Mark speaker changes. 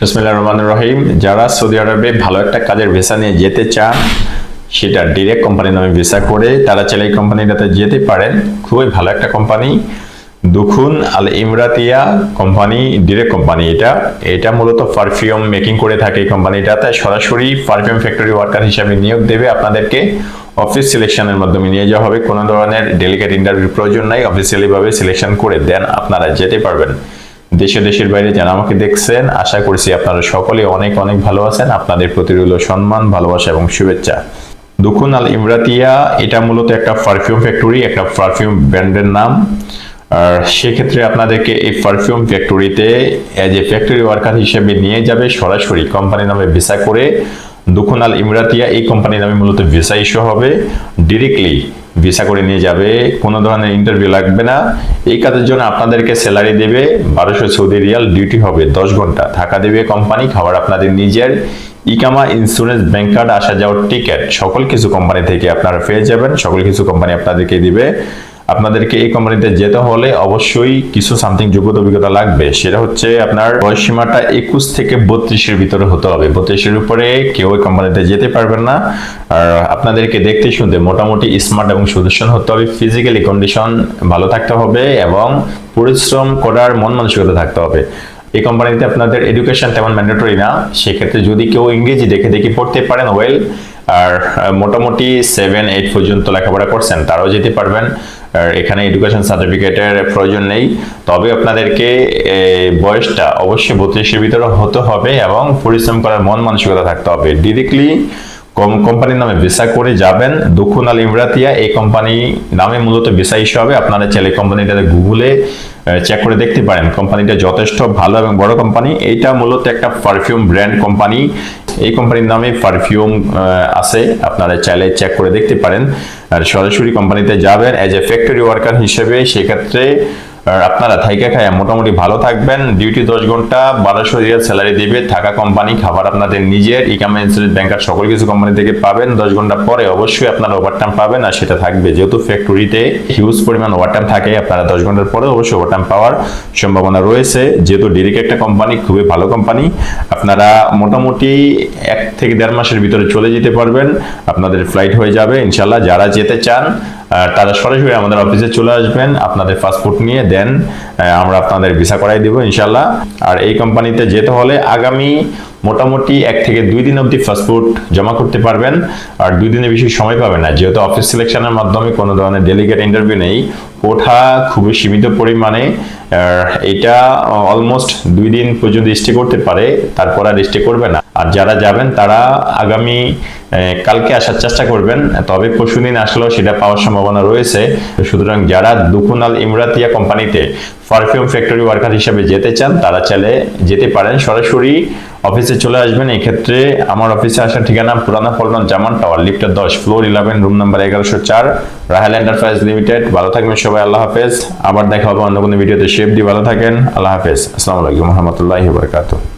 Speaker 1: বিসমিল্লাহ রহমান রহিম। যারা সৌদি আরবে ভালো একটা কাজের ভিসা নিয়ে যেতে চান, সেটা ডিরেক্ট কোম্পানির নামে ভিসা করে তারা চাইলে এই কোম্পানিটাতে যেতে পারেন। খুবই ভালো একটা কোম্পানি দুখুন আল ইমরাতিয়া কোম্পানি ডিরেক্ট কোম্পানি এটা। এটা মূলত পারফিউম মেকিং করে থাকে এই কোম্পানিটাতে সরাসরি পারফিউম ফ্যাক্টরি ওয়ার্কার হিসাবে নিয়োগ দেবে আপনাদেরকে। অফিস সিলেকশনের মাধ্যমে নিয়ে যাওয়া হবে। কোনো ধরনের ডেলিগেট ইন্টারভিউর প্রয়োজন নাই। অফিসিয়ালি ভাবে সিলেকশন করে দেন। আপনারা যেতে পারবেন। দেশে দেশের বাইরে যারা আমাকে দেখছেন, আশা করছি আপনারা সকলে অনেক অনেক ভালো আছেন। আপনাদের প্রতি রইল সম্মান, ভালোবাসা এবং শুভেচ্ছা। দুখুন আল ইমরাতিয়া, এটা মূলত একটা পারফিউম ফ্যাক্টরি একটা পারফিউম ব্র্যান্ডের নাম। আর সেক্ষেত্রে আপনাদেরকে এই পারফিউম ফ্যাক্টরিতে অ্যাজ এ ফ্যাক্টরি ওয়ার্কার হিসেবে নিয়ে যাবে সরাসরি কোম্পানি নামে ভিসা করে। দুখুন আল ইমরাতিয়া এই কোম্পানির নামে মূলত ভিসা ইস্যু হবে। ডিরেক্টলি ভিসা করে নিয়ে যাবে। কোনো ধরনের ইন্টারভিউ লাগবে না। এই কাজের জন্য আপনাদেরকে স্যালারি দেবে। বারোশো সৌদি রিয়াল ডিউটি হবে দশ ঘণ্টা। থাকা দেবে কোম্পানি খাবার আপনাদের নিজের। ইকামা ইন্স্যুরেন্স ব্যাংক কার্ড আসা যাওয়ার টিকিট সকল কিছু কোম্পানি থেকে আপনারা পেয়ে যাবেন। সকল কিছু কোম্পানি আপনাদেরকে দিবে। আপনাদেরকে এই কোম্পানিতে যেতে হলে অবশ্যই কিছু সামথিং যোগ্যতা অভিজ্ঞতা লাগবে। সেটা হচ্ছে আপনার বয়স সীমাটা একুশ থেকে বত্রিশের ভিতরে হতে হবে। বত্রিশের উপরে কেউ এই কোম্পানিতে যেতে পারবেন না। আর আপনাদেরকে দেখতে শুনতে মোটামুটি স্মার্ট এবং সুদর্শন হতে হবে। ফিজিক্যালি কন্ডিশন ভালো থাকতে হবে এবং পরিশ্রম করার মন মানসিকতা থাকতে হবে। এই কোম্পানিতে আপনাদের এডুকেশন তেমন ম্যান্ডেটরি না। সেক্ষেত্রে যদি কেউ ইংরেজি দেখে দেখে পড়তে পারেন ওয়েল আর মোটামুটি সেভেন এইট পর্যন্ত লেখাপড়া করছেন, তারাও যেতে পারবেন। এখানে এডুকেশন সার্টিফিকেটের প্রয়োজন নেই। তবে আপনাদেরকে বয়সটা অবশ্যই বত্রিশের ভিতরে হতে হবে এবং পরিশ্রম করার মন মানসিকতা থাকতে হবে। ডিরেক্টলি কোম্পানির নামে ভিসা করে যাবেন। দক্ষিণ আল ইমরাতিয়া এই কোম্পানি নামে মূলত ভিসা ইস্যু হবে। আপনারা চাইলে কোম্পানিটা গুগলে চেক করে দেখতে পারেন। কোম্পানিটা যথেষ্ট ভালো এবং বড় কোম্পানি। এইটা মূলত একটা পারফিউম ব্র্যান্ড কোম্পানি। এই কোম্পানির নামে পারফিউম আছে। আপনারা চাইলে চেক করে দেখতে পারেন। আর সরাসরি কোম্পানিতে যাবেন। অ্যাজ এ ফ্যাক্টরি ওয়ার্কার হিসেবে সেক্ষেত্রে আপনারা থাইকা খায় মোটামুটি ভালো থাকবেন। ডিউটি দশ ঘণ্টা, বারোশো রিয়াল স্যালারি দিবে। থাকা কোম্পানি খাবার আপনাদের নিজের, ইকামা ইন্স্যুরেন্স ব্যাংকার সকল কিছু কোম্পানি থেকে পাবেন। দশ ঘণ্টা পরে অবশ্যই আপনারা ওভারটাইম পাবেন আর সেটা থাকবে। যেহেতু ফ্যাক্টরিতে হিউজ পরিমাণ ওভারটাইম থাকে, আপনারা দশ ঘণ্টার পরে অবশ্যই ওভারটাইম পাওয়ার সম্ভাবনা রয়েছে। যেহেতু ডিরেক্ট একটা কোম্পানি খুবই ভালো কোম্পানি আপনারা মোটামুটি এক থেকে দেড় মাসের ভিতরে চলে যেতে পারবেন। আপনাদের ফ্লাইট হয়ে যাবে ইনশাল্লাহ যারা যেতে চান তারা সরাসরি আমাদের অফিসে চলে আসবেন, আপনাদের পাসপোর্ট নিয়ে দেন আমরা আপনাদের ভিসা করাই দেবো ইনশাল্লাহ আর এই কোম্পানিতে যেতে হলে আগামী মোটামুটি এক থেকে দুই দিন অবধি পাসপোর্ট জমা করতে পারবেন, আর দুই দিনের বেশি সময় পাবেন না। যেহেতু অফিস সিলেকশনের মাধ্যমে কোনো ধরনের ডেলিগেট ইন্টারভিউ নেই, ওঠা খুবই সীমিত পরিমাণে এটা অলমোস্ট দুই দিন পর্যন্ত স্টে করতে পারে, তারপর আর স্টে করবে না। আর যারা যাবেন, তারা আগামী কালকে আসার চেষ্টা করবেন। তবে পরশু দিন আসলেও সেটা পাওয়ার সম্ভাবনা রয়েছে। সুতরাং যারা দুকুনাল ইমরাতিয়া কোম্পানিতে পারফিউম ফ্যাক্টরি ওয়ার্কার হিসেবে যেতে চান, তারা চাইলে যেতে পারেন। সরাসরি অফিসে চলে আসবেন এই ক্ষেত্রে আমার অফিসে আসার ঠিকানা পুরানা পল্টন জামান টাওয়ার লিফটার দশ, ফ্লোর ইলেভেন, রুম নাম্বার এগারোশো চার, রাহেল এন্টারপ্রাইজ লিমিটেড। ভালো থাকবেন সবাই, আল্লাহ হাফেজ। আবার দেখা হবে অন্য কোনো ভিডিওতে। শেপ দিয়ে ভালো থাকেন, আল্লাহ হাফেজ। আসসালামু আলাইকুম, রহমতুল্লাহি বারকাতুহ।